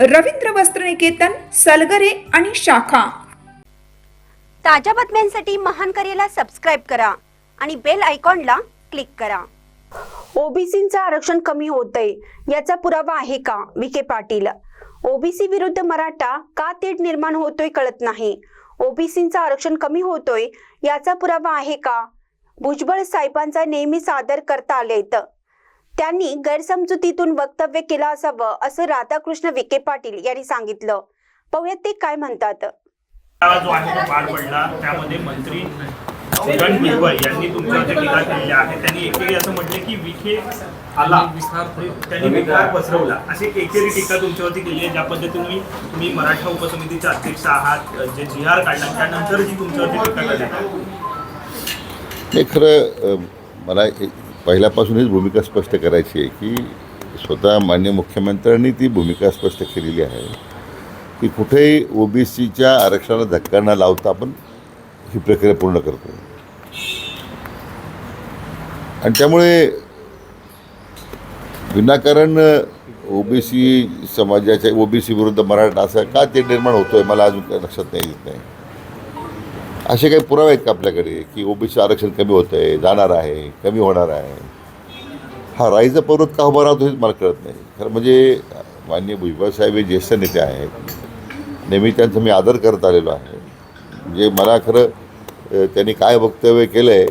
रवींद्र वस्त्रनिकेतन सलगरे आणि शाखा. ताज्या बातम्यांसाठी महान करेला सबस्क्राईब करा आणि बेल आयकॉनला क्लिक करा. ओबीसीचं आरक्षण कमी होतंय याचा पुरावा आहे का? विखे पाटील. ओबीसी विरुद्ध मराठा का तेढ निर्माण होतोय कळत नाही. ओबीसीचं आरक्षण कमी होतोय याचा पुरावा आहे का? भुजबळ साहेबांचा नेहमी सादर करता आलेत. त्यांनी गैरसमजुतीतून वक्तव्य केलं असावं असं राधाकृष्ण विखे पाटील यांनी सांगितलं. पाहुयात ते काय म्हणतात. जो आहे तो पार पडला त्यामध्ये मंत्री किरण यांनी तुमच्यावरती टीका आहे. त्यांनी एकेरी असं म्हटले की विखे आला. त्यांनी विकार पसरवला. अशी एकेरी टीका तुमच्यावरती केली आहे ज्या पद्धतीने तुम्ही मराठा उपसमितीचे अध्यक्ष आहात जे जी आर काढला त्यानंतर जी तुमच्यावरती टीका खरं मला एक- पहिल्यापासूनच भूमिका स्पष्ट करायची आहे की स्वतः मान्य मुख्यमंत्र्यांनी ती भूमिका स्पष्ट केलेली आहे की कुठेही ओबीसीच्या आरक्षणाला धक्का न लावता आपण ही प्रक्रिया पूर्ण करतो. आणि त्यामुळे विनाकारण ओबीसी समाजाच्या ओबीसी विरुद्ध मराठा असं का ते निर्माण होतोय मला अजून काही लक्षात नाही येत नाही असे काही पुरावे आहेत का आपल्याकडे? की ओबीसी आरक्षण कमी होतं आहे जाणार आहे कमी होणार आहे? हा राईचा पर्वत का उभा राहतो हेच मला कळत नाही. खरं म्हणजे मान्य भुजबळ साहेब हे ज्येष्ठ नेते आहेत. नेहमी त्यांचा मी आदर करत आलेलो आहे. म्हणजे मला खरं त्यांनी काय वक्तव्य केलं आहे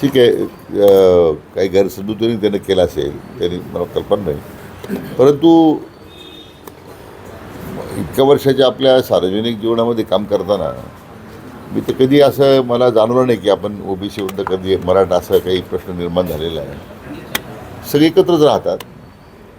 ठीक आहे काही गैरसमजुतीने त्यानं केलं असेल त्यांनी मला कल्पना नाही. परंतु इतक्या वर्षाच्या आपल्या सार्वजनिक जीवनामध्ये काम करताना मी तर कधी असं मला जाणवलं नाही की आपण ओबीसी विरुद्ध कधी मराठा असा काही प्रश्न निर्माण झालेला आहे. सगळे एकत्रच राहतात.